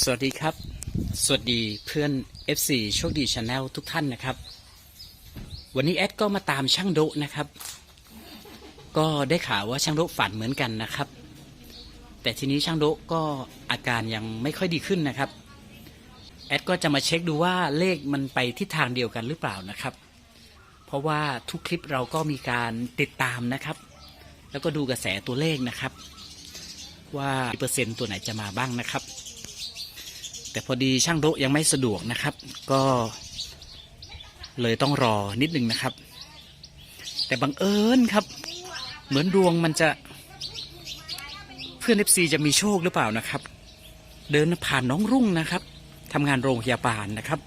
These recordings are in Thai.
สวัสดีครับ สวัสดีเพื่อน FC โชคดีชาแนลทุกท่านนะครับ วันนี้แอดก็มาตามช่างโดนะครับ ก็ได้ข่าวว่าช่างโดฝันเหมือนกันนะครับ แต่ทีนี้ช่างโดก็อาการยังไม่ค่อยดีขึ้นนะครับ แอดก็จะมาเช็คดูว่าเลขมันไปทิศทางเดียวกันหรือเปล่านะครับ เพราะว่าทุกคลิปเราก็มีการติดตามนะครับ แล้วก็ดูกระแสตัวเลขนะครับ ว่าเปอร์เซ็นต์ตัวไหนจะมาบ้างนะครับ แต่พอดีช่างโดะยังไม่สะดวกนะครับ ก็เลยต้องรอนิดนึงนะครับ แต่บังเอิญครับ เหมือนดวงมันจะ เพื่อนเอฟซีจะมีโชคหรือเปล่านะครับ เดินผ่านน้องรุ่งนะครับทำงานโรงพยาบาลนะครับ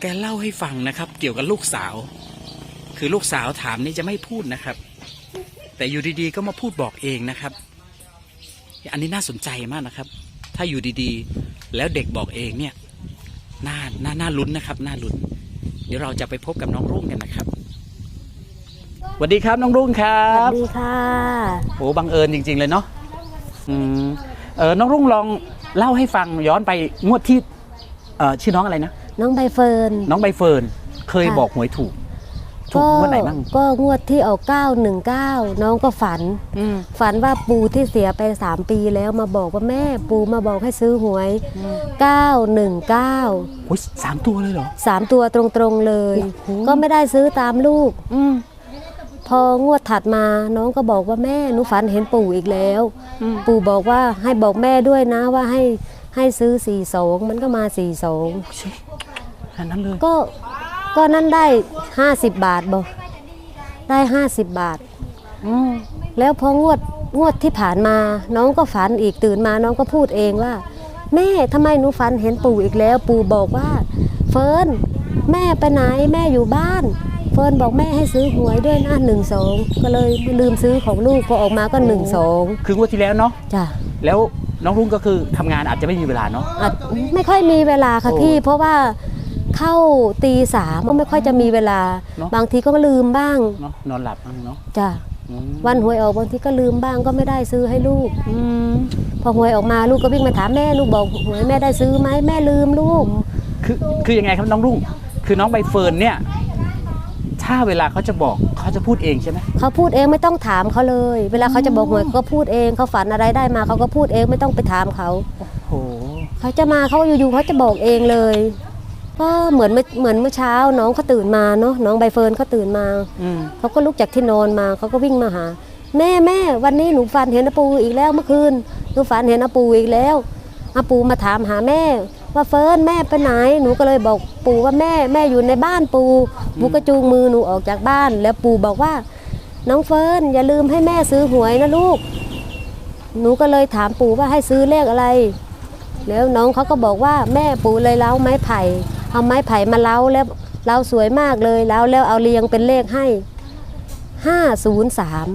แกเล่าให้ฟังนะครับ เกี่ยวกับลูกสาว คือลูกสาวถามนี่จะไม่พูดนะครับ แต่อยู่ดีๆก็มาพูดบอกเองนะครับ อันนี้น่าสนใจมากนะครับ ถ้าอยู่ดีๆ แล้วเด็กบอกเองเนี่ยน่าน่าน่าลุ้นนะครับน่าลุ้น เดี๋ยวเราจะไปพบกับน้องรุ่งกันนะครับสวัสดีครับน้องรุ่งครัสวับสดีค่ะ โอ้บังเอิญจริง ๆ เลยเนาะอืมเออน้องรุ่งลองเล่าให้ฟังย้อนไปงวดที่เอ่อชื่อน้องอะไรนะ น้องใบเฟิร์น น้องใบเฟิร์นเคยค่ะ บอกหวยถูก ถูกงวดไหนบ้างก็งวดที่ออก919 น้องก็ฝันอืมฝันว่าปูที่เสียไป 3 ปีแล้วมาบอกว่าแม่ปูมาบอกให้ซื้อหวย 919โอ้ยสามตัวเลยเหรอ3ตัวตรงๆเลยโอ้โหก็ไม่ได้ซื้อตามลูกอืมพองวดถัดมาน้องก็บอกว่าแม่หนูฝันเห็นปู่อีกแล้วอืมปู่บอกว่าให้บอกแม่ด้วยนะว่าให้ให้ซื้อ42มันก็มา42อันนั้นเลยก็ ก็นั่นได้50บาทบอกได้50บาทอืมแล้วพองวดงวดที่ผ่านมา น้องก็ฝันอีกตื่นมาน้องก็พูดเองว่า แม่ทำไมหนูฝันเห็นปู่อีกแล้ว ปู่บอกว่า เฟิร์นแม่ไปไหนแม่อยู่บ้าน เฟิร์นบอกแม่ให้ซื้อหวยด้วยนะหนึ่งสองก็เลยลืมซื้อของลูกพอออกมาก็หนึ่งสองคืองวดที่แล้วเนาะจ้ะแล้วน้องรุ่งก็คือทำงานอาจจะไม่มีเวลาเนาะอาจไม่ค่อยมีเวลาค่ะโอ้พี่ เพราะว่า เข้าตีสามก็ไม่ค่อยจะมีเวลา เนอะ บางทีก็ลืมบ้างเนาะนอนหลับบ้างเนาะจ้ะอืมวันหวยออกบางทีก็ลืมบ้างก็ไม่ได้ซื้อให้ลูก อืมพอหวยออกมาลูกก็วิ่งมาถามแม่ลูกบอกหวยแม่ได้ซื้อไหมแม่ลืมลูก คือคือยังไงครับน้องรุ่ง คือน้องใบเฟิร์นเนี่ย ถ้าเวลาเขาจะบอกเขาจะพูดเองใช่ไหมเขาพูดเองไม่ต้องถามเขาเลย เวลาเขาจะบอกหวยเขาก็พูดเองเขาฝันอะไรได้มาเขาก็พูดเองไม่ต้องไปถามเขา โอ้เขาจะมาเขาอยู่ๆเขาจะบอกเองเลย ก็เหมือนเมื่อเหมือนเมื่อเช้า น้องเขาตื่นมาเนาะน้องใบเฟิร์นเขาตื่นมาอืมเขาก็ลุกจากที่นอนมาเขาก็วิ่งมาหา แม่แม่วันนี้หนูฝันเห็นอาปูอีกแล้วเมื่อคืนหนูฝันเห็นอาปูอีกแล้วอาปูมาถามหาแม่ ว่าเฟิร์นแม่ไปไหนหนูก็เลยบอกปู่ว่าแม่แม่อยู่ในบ้านปู่ปู่ก็จูงมือหนูออกจากบ้าน แล้วปู่บอกว่า น้องเฟิร์นอย่าลืมให้แม่ซื้อหวยนะลูก หนูก็เลยถามปู่ว่าให้ซื้อเลขอะไร แล้วน้องเขาก็บอกว่าแม่ปู่เลยเล้าไม้ไผ่ เอาไม้ไผ่มาเล้าแล้วเล้าสวยมากเลยเล้าแล้วเอาเรียงเป็นเลขให้ห้าศูนย์สาม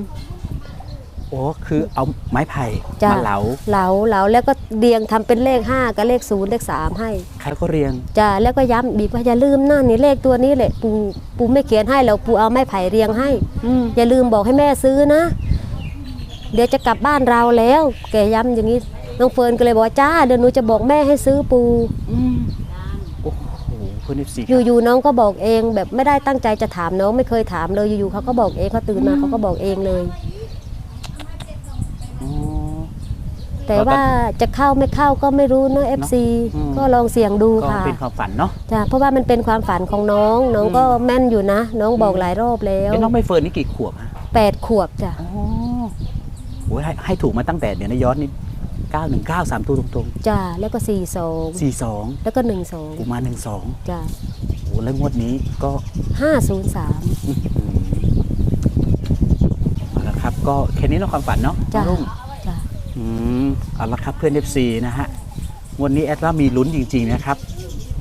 โอ้คือเอาไม้ไผ่จ้ะมาเหลาเหลาเหลาแล้วก็เรียงทำเป็นเลขห้ากับเลขศูนย์เลขสามให้ใครก็เรียงจ้าแล้วก็ย้ำบีบว่าอย่าลืมนะนี่เลขตัวนี้แหละปู่ปู่ไม่เขียนให้แล้วปู่เอาไม้ไผ่เรียงให้อืมอย่าลืมบอกให้แม่ซื้อนะ เดี๋ยวจะกลับบ้านเราแล้ว แกย้ำอย่างนี้น้องเฟิร์นก็เลยบอกว่าจ้าเดี๋ยวหนูจะบอกแม่ให้ซื้อปูอืมโอ้โห เพื่อนสิอยู่ๆน้องก็บอกเองแบบไม่ได้ตั้งใจจะถามน้องไม่เคยถามเลยอยู่ๆเขาก็บอกเองเขาตื่นมาเขาก็บอกเองเลยอ๋อแต่ว่าจะเข้าไม่เข้าก็ไม่รู้เนอะ FC อืมก็ลองเสี่ยงดูก็ค่ะเป็นความฝันเนาะจ้ะเพราะว่ามันเป็นความฝันของน้องน้องก็แม่นอยู่นะ น้องบอกหลายรอบแล้วไอ้น้องใบเฟิร์นนี่กี่ขวบฮะแปดขวบจ้ะอ๋อโอ้ยให้ให้ถูกมาตั้งแต่เดี๋ยวนะย้อนนี่ เก้าหนึ่งเก้าสามตัวตรงจ้ะแล้วก็สี่สองๆสี่สองแล้วก็หนึ่งสองปูมาหนึ่งสองจ้ะโอ้แล้วงวดนี้ก็ห้าศูนย์สามอืมเอาละครับ ก็แค่นี้เนาะความฝันเนาะจ้ะน้องรุ่งจ้ะอืมเอาละครับเพื่อน FC นะฮะวันนี้แอดว่ามีลุ้นจริง ๆ นะครับ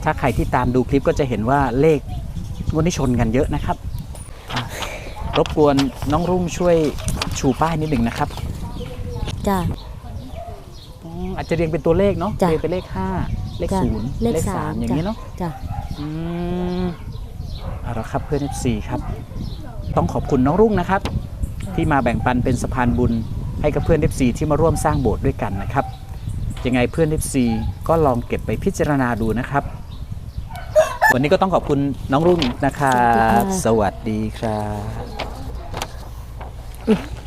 ถ้าใครที่ตามดูคลิปก็จะเห็นว่าเลขงวันนี้ชนกันเยอะนะครับอะรบกวนน้องรุ่งช่วยชูป้ายนิดหนึ่งนะครับ จ้ะอืม อาจจะเรียงเป็นตัวเลขเนาะจ้ะเรียงเป็นเลขห้าเลขจ้ะศูนย์เลขสามอย่างนี้เนาะจ้ะ อืมเอาละครับเพื่อน FC ครับ ต้องขอบคุณน้องรุ่งนะครับ ที่มาแบ่งปันเป็นสะพานบุญให้กับเพื่อน FC ที่มาร่วมสร้างโบสถ์ด้วยกันนะครับ ยังไงเพื่อน FC ก็ลองเก็บไปพิจารณาดูนะครับ วันนี้ก็ต้องขอบคุณน้องรุ่งนะครับสวัสดีครับ